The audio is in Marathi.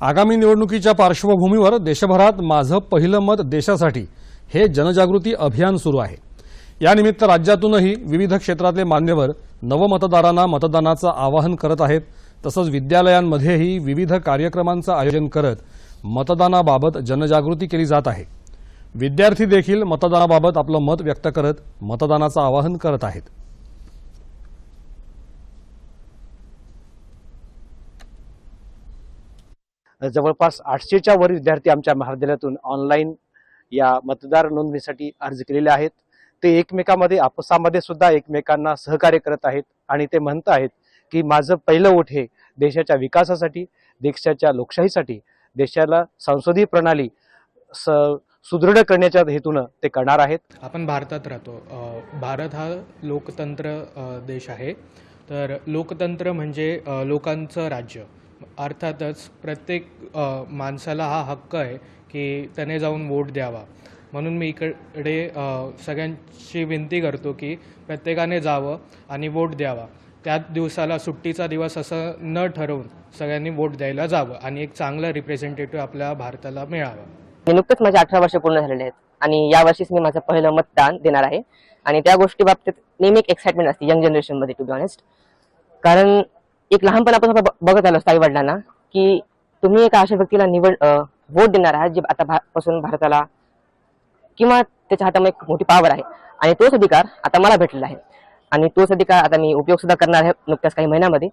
आगामी निवडणुकीच्या पार्श्वभूमीवर देशभरात माझं पहिलं मत देशासाठी हे जनजागृती अभियान सुरू आहे. यानिमित्त राज्यातूनही विविध क्षेत्रातले मान्यवर नवमतदारांना मतदानाचं आवाहन करत आहेत. तसंच विद्यालयांमध्येही विविध कार्यक्रमांचं आयोजन करत मतदानाबाबत जनजागृती केली जात आहे. विद्यार्थी देखील मतदानाबाबत आपलं मत व्यक्त करत मतदानाचं आवाहन करत आहेत. जवळपास आठशेच्या वर विद्यार्थी आमच्या महाविद्यालयातून ऑनलाईन या मतदार नोंदणीसाठी अर्ज केलेले आहेत. ते एकमेकांमध्ये आपसामध्ये सुद्धा एकमेकांना सहकार्य करत आहेत आणि ते म्हणत आहेत की माझं पहिलं ओठ हे देशाच्या विकासासाठी देशाच्या लोकशाहीसाठी देशाला संसदीय प्रणाली स सुदृढ करण्याच्या हेतूनं ते करणार आहेत. आपण भारतात राहतो. भारत हा लोकतंत्र देश आहे. तर लोकतंत्र म्हणजे लोकांचं राज्य. अर्थातच प्रत्येक माणसाला हा हक्क आहे की त्याने जाऊन वोट द्यावा. म्हणून मी इकडे सगळ्यांची विनंती करतो की प्रत्येकाने जावं आणि वोट द्यावा. त्याच दिवसाला सुट्टीचा दिवस असं न ठरवून सगळ्यांनी वोट द्यायला जावं आणि एक चांगलं रिप्रेझेंटेटिव्ह आपल्या भारताला मिळावं. मी नुकतेच माझे अठरा वर्ष पूर्ण झालेले आहेत आणि या वर्षीच मी माझं पहिलं मतदान देणार आहे. आणि त्या गोष्टी बाबतीत नेहमी एक एक्साइटमेंट असते यंग जनरेशनमध्ये टू बी ऑनेस्ट कारण एक लहानपणापासून आपण ब- बघत आलो असतो आई वडिलांना की तुम्ही एका अशा व्यक्तीला निवड वोट देणार आहात जे आता भा- पासून भारताला किंवा त्याच्या हातामध्ये खूप मोठी पावर आहे. आणि तोच अधिकार आता मला भेटलेला आहे. आणि तोच अधिकार आता मी उपयोग सुद्धा करणार आहे नुकत्याच काही महिन्यामध्ये.